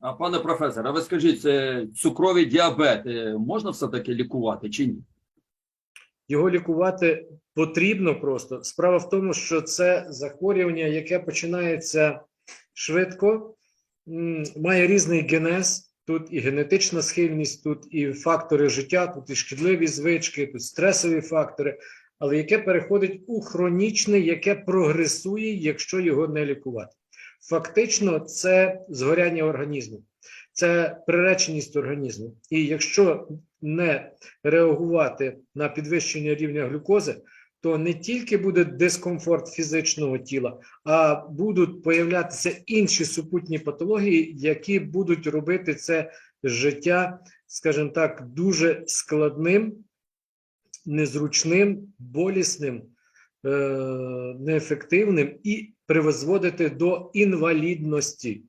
А пане професор, а ви скажіть, цукровий діабет е, можна все-таки лікувати чи ні? Його лікувати потрібно просто. Справа в тому, що це захворювання, яке починається швидко, має різний генез. Тут і генетична схильність, тут і фактори життя, тут і шкідливі звички, тут стресові фактори, але яке переходить у хронічне, яке прогресує, якщо його не лікувати. Фактично, це згоряння організму, це приреченість організму. І якщо не реагувати на підвищення рівня глюкози, то не тільки буде дискомфорт фізичного тіла, а будуть появлятися інші супутні патології, які будуть робити це життя, скажімо так, дуже складним, незручним, болісним, е- неефективним і призводити до інвалідності.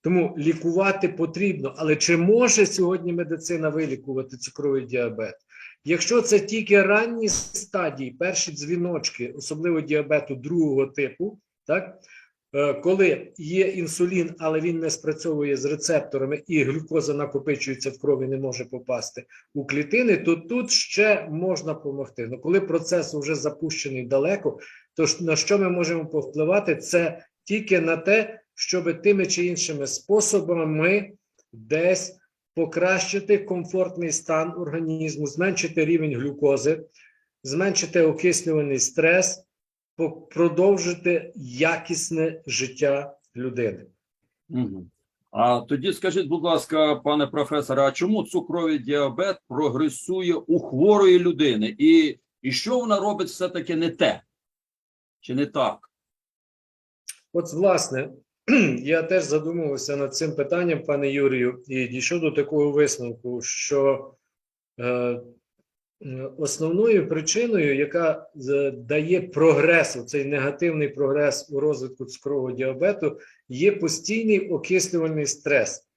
Тому лікувати потрібно. Але чи може сьогодні медицина вилікувати цукровий діабет? Якщо це тільки ранні стадії, перші дзвіночки, особливо діабету другого типу, так е, коли є інсулін, але він не спрацьовує з рецепторами, і глюкоза накопичується в крові, не може попасти у клітини, то тут ще можна допомогти. Ну коли процес вже запущений далеко, то ж на що ми можемо повпливати? Це тільки на те, щоб тими чи іншими способами десь покращити комфортний стан організму, зменшити рівень глюкози, зменшити окислюваний стрес, продовжити якісне життя людини. А тоді скажіть, будь ласка, пане професоре, а чому цукровий діабет прогресує у хворої людини? І, і що вона робить все-таки не те? Чи не так? От, власне, я теж задумувався над цим питанням, пане Юрію, і дійшов до такого висновку, що е, е, основною причиною, яка дає прогрес, цей негативний прогрес у розвитку цукрового діабету, є постійний окислювальний стрес.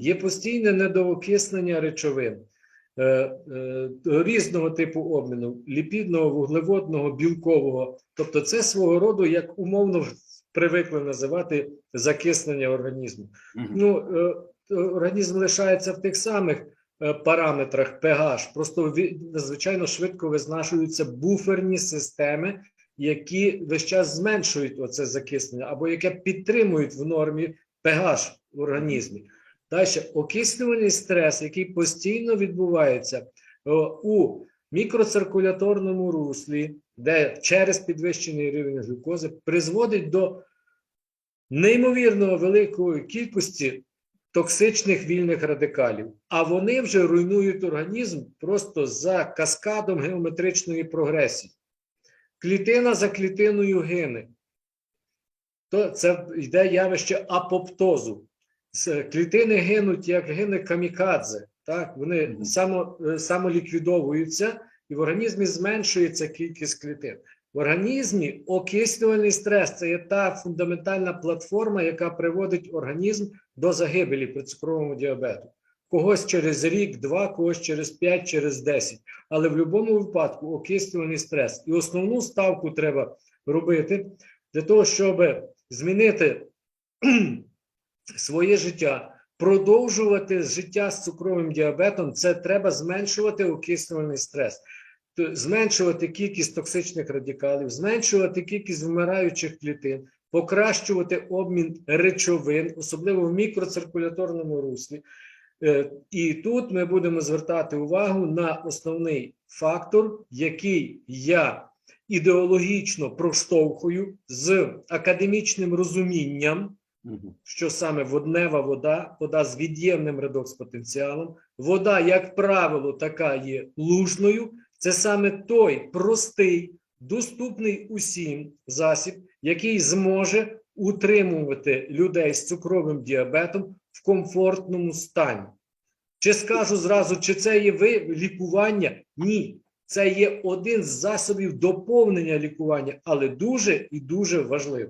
Є постійне недоокиснення речовин е, е, різного типу обміну ліпідного, вуглеводного, білкового. Тобто, це свого роду, як умовно привикли називати закиснення організму. Мгм. Ну, е, е, організм лишається в тих самих е, параметрах pH, просто надзвичайно швидко визнашуються буферні системи, які весь час зменшують оце закиснення, або яке підтримують в нормі pH в організмі. Далі окислювальний стрес, який постійно відбувається е, у мікроциркуляторному руслі, де через підвищений рівень глюкози призводить до неймовірно великої кількості токсичних вільних радикалів, а вони вже руйнують організм просто за каскадом геометричної прогресії. Клітина за клітиною гине. То це йде явище апоптозу. З- Клітини гинуть, як гине камікадзе. Так? Вони само, е, самоліквідовуються, і в організмі зменшується кількість клітин. В організмі окислювальний стрес це є та фундаментальна платформа, яка приводить організм до загибелі при цукровому діабету. Когось через рік, два, когось через 5, через 10. Але в будь-якому випадку окислювальний стрес. І основну ставку треба робити для того, щоб змінити своє життя, продовжувати життя з цукровим діабетом, це треба зменшувати окислювальний стрес, зменшувати кількість токсичних радикалів, зменшувати кількість вмираючих клітин, покращувати обмін речовин, особливо в мікроциркуляторному руслі. Е, І тут ми будемо звертати увагу на основний фактор, який я ідеологічно проштовхую з академічним розумінням. Що саме воднева вода, вода з від'ємним редокс-потенціалом, вода, як правило, така є лужною. Це саме той простий, доступний усім засіб, який зможе утримувати людей з цукровим діабетом в комфортному стані. Чи скажу зразу, чи це є ви лікування? Ні. Це є один з засобів доповнення лікування, але дуже і дуже важливий.